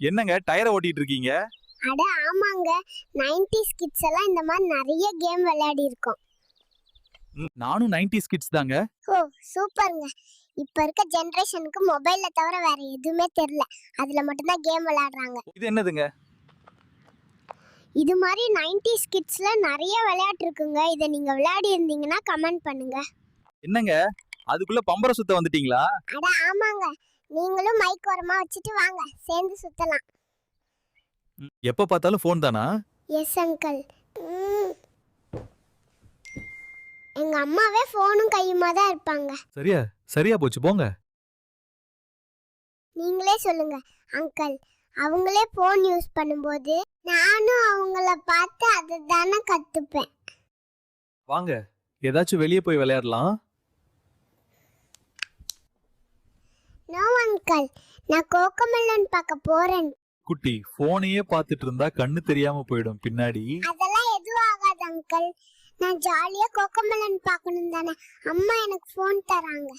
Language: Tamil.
என்னங்க டயரை ஓட்டிட்டு இருக்கீங்க அட ஆமாங்க. 90s கிட்ஸ் எல்லாம் இந்த மாதிரி நிறைய கேம் விளையாடி இருக்கோம் நானும் 90s கிட்ஸ் தாங்க. ஓ சூப்பருங்க. இப்ப இருக்க ஜெனரேஷனுக்கு மொபைல்ல தவிர வேற எதுவுமே தெரியல. அதுல மட்டும்தான் கேம் விளையாடுறாங்க. இது என்னதுங்க? இது மாதிரி 90s கிட்ஸ்ல நிறைய விளையாட்டு இருக்குங்க. இதை நீங்க விளையாடி இருந்தீங்கன்னா கமெண்ட் பண்ணுங்க. என்னங்க? அதுக்குள்ள பம்பர சுத்த வந்துட்டீங்களா? அட ஆமாங்க. நீங்களும் மைக் ஓரமா வச்சுட்டு வாங்க. சேர்ந்து சுத்தலாம். எப்ப பார்த்தாலும் ஃபோன் தானா? எஸ் அங்கிள் எங்க அம்மாவே ஃபோனும் கையுமா தான் இருப்பாங்க. சரியா? சரியா போச்சு போங்க. நீங்களே சொல்லுங்க அங்கிள் அவங்களே ஃபோன் யூஸ் பண்ணும்போது நானும் அவங்கள பார்த்து அதை தானே கத்துப்பேன். வாங்க. ஏதாச்சும் வெளியே போய் விளையாடலாம்? அங்கிள் நான் கோகமெல்லன் பார்க்க போறேன். குட்டி போனையே பார்த்துட்டு இருந்தா கண்ணு தெரியாம போயிடும். பின்னாடி. அதெல்லாம் எதுவும் ஆகாது அங்கிள் நான் ஜாலியா கோகமெல்லன் பார்க்கணும் தானே. அம்மா எனக்கு ஃபோன் தராங்க.